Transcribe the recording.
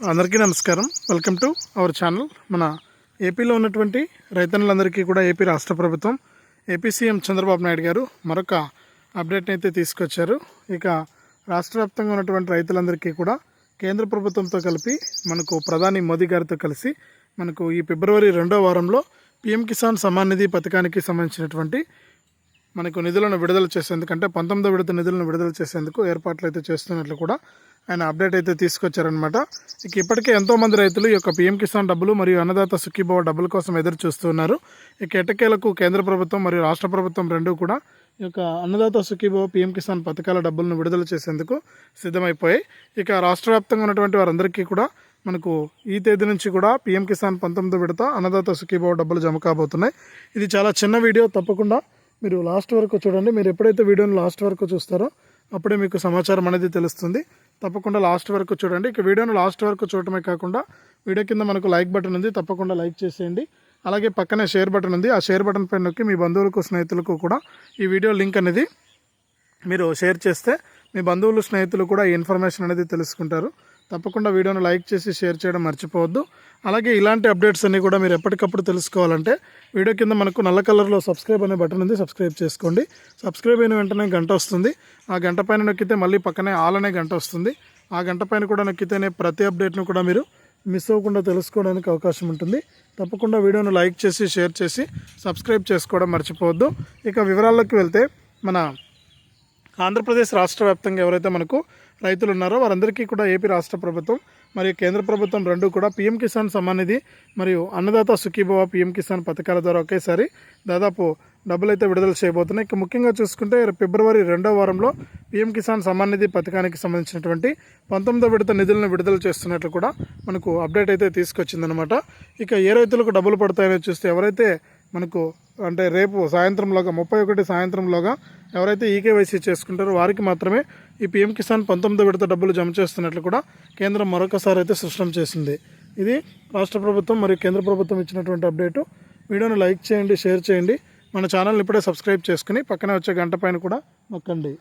అందరికీ నమస్కారం. Welcome to our channel మన ఏపీలో ఉన్నటువంటి రైతన్నులందరికీ కూడా ఏపీ రాష్ట్ర ప్రభుత్వం ఏపీ సీఎం చంద్రబాబు నాయుడు గారు మరొక అప్డేట్ని అయితే తీసుకొచ్చారు. ఇక రాష్ట్ర వ్యాప్తంగా ఉన్నటువంటి రైతులందరికీ కూడా కేంద్ర ప్రభుత్వంతో కలిపి మనకు ప్రధాని మోదీ గారితో కలిసి మనకు ఈ ఫిబ్రవరి రెండో వారంలో పీఎం కిసాన్ సమాన్ నిధి పథకానికి సంబంధించినటువంటి మనకు నిధులను విడుదల చేసేందుకు అంటే పంతొమ్మిదో విడత నిధులను విడుదల చేసేందుకు ఏర్పాట్లు అయితే చేస్తున్నట్లు కూడా ఆయన అప్డేట్ అయితే తీసుకొచ్చారనమాట ఇక ఇప్పటికే ఎంతోమంది రైతులు ఈ యొక్క పీఎం కిసాన్ డబ్బులు మరియు అన్నదాత సుఖీభవ డబ్బుల కోసం ఎదురు చూస్తున్నారు. ఇక ఎటకేలకు కేంద్ర ప్రభుత్వం మరియు రాష్ట్ర ప్రభుత్వం రెండూ కూడా ఈ యొక్క అన్నదాత సుఖీభవ పీఎం కిసాన్ పథకాల డబ్బులను విడుదల చేసేందుకు సిద్ధమైపోయాయి. ఇక రాష్ట్ర వ్యాప్తంగా ఉన్నటువంటి వారందరికీ కూడా మనకు ఈ తేదీ నుంచి కూడా పీఎం కిసాన్ పంతొమ్మిది విడత అన్నదాత సుఖీభావ డబ్బులు జమ కాబోతున్నాయి. ఇది చాలా చిన్న వీడియో తప్పకుండా మీరు లాస్ట్ వరకు చూడండి. మీరు ఎప్పుడైతే వీడియోని లాస్ట్ వరకు చూస్తారో అప్పుడే మీకు సమాచారం అనేది తెలుస్తుంది. తప్పకుండా లాస్ట్ వరకు చూడండి. ఇక వీడియోను లాస్ట్ వరకు చూడటమే కాకుండా వీడియో కింద మనకు లైక్ బటన్ ఉంది. తప్పకుండా లైక్ చేసేయండి. అలాగే పక్కనే షేర్ బటన్ ఉంది. ఆ షేర్ బటన్ పైన నొక్కి మీ బంధువులకు స్నేహితులకు కూడా ఈ వీడియో లింక్ అనేది మీరు షేర్ చేస్తే మీ బంధువులు స్నేహితులు కూడా ఈ ఇన్ఫర్మేషన్ అనేది తెలుసుకుంటారు. తప్పకుండా వీడియోను లైక్ చేసి షేర్ చేయడం మర్చిపోవద్దు. అలాగే ఇలాంటి అప్డేట్స్ అన్నీ కూడా మీరు ఎప్పటికప్పుడు తెలుసుకోవాలంటే వీడియో కింద మనకు నల్ల కలర్లో సబ్స్క్రైబ్ అనే బటన్ ఉంది సబ్స్క్రైబ్ చేసుకోండి. సబ్స్క్రైబ్ అయిన వెంటనే గంట వస్తుంది. ఆ గంట పైన నొక్కితే మళ్ళీ పక్కనే ఆల్ అనే గంట వస్తుంది. ఆ గంట పైన కూడా నొక్కితేనే ప్రతి అప్డేట్ను కూడా మీరు మిస్ అవ్వకుండా తెలుసుకోవడానికి అవకాశం ఉంటుంది. తప్పకుండా వీడియోను లైక్ చేసి షేర్ చేసి సబ్స్క్రైబ్ చేసుకోవడం మర్చిపోవద్దు. ఇక వివరాల్లోకి వెళ్తే మన ఆంధ్రప్రదేశ్ రాష్ట్ర వ్యాప్తంగా ఎవరైతే మనకు రైతులు ఉన్నారో వారందరికీ కూడా ఏపీ రాష్ట్ర ప్రభుత్వం మరియు కేంద్ర ప్రభుత్వం రెండు కూడా పీఎం కిసాన్ సమ్మాన్ నిధి మరియు అన్నదాత సుఖీభవ పీఎం కిసాన్ పథకాల ద్వారా ఒకేసారి దాదాపు డబ్బులు అయితే విడుదల చేయబోతున్నాయి. ఇక ముఖ్యంగా చూసుకుంటే ఫిబ్రవరి రెండో వారంలో పీఎం కిసాన్ సమ్మాన్ నిధి పథకానికి సంబంధించినటువంటి పంతొమ్మిదో విడత నిధులను విడుదల చేస్తున్నట్లు కూడా మనకు అప్డేట్ అయితే తీసుకొచ్చిందనమాట ఇక ఏ రైతులకు డబ్బులు పడతాయో చూస్తే ఎవరైతే మనకు అంటే రేపు సాయంత్రంలోగా ముప్పై ఒకటి సాయంత్రంలోగా ఎవరైతే ఈకేవైసీ చేసుకుంటారో వారికి మాత్రమే ఈ పీఎం కిసాన్ పంతొమ్మిది విడత డబ్బులు జమ చేస్తున్నట్లు కూడా కేంద్రం మరొకసారి అయితే స్పష్టం చేసింది. ఇది రాష్ట్ర ప్రభుత్వం మరియు కేంద్ర ప్రభుత్వం ఇచ్చినటువంటి అప్డేటు. వీడియోను లైక్ చేయండి షేర్ చేయండి. మన ఛానల్ని ఇప్పుడే సబ్స్క్రైబ్ చేసుకుని పక్కనే వచ్చే గంట పైన కూడా నొక్కండి.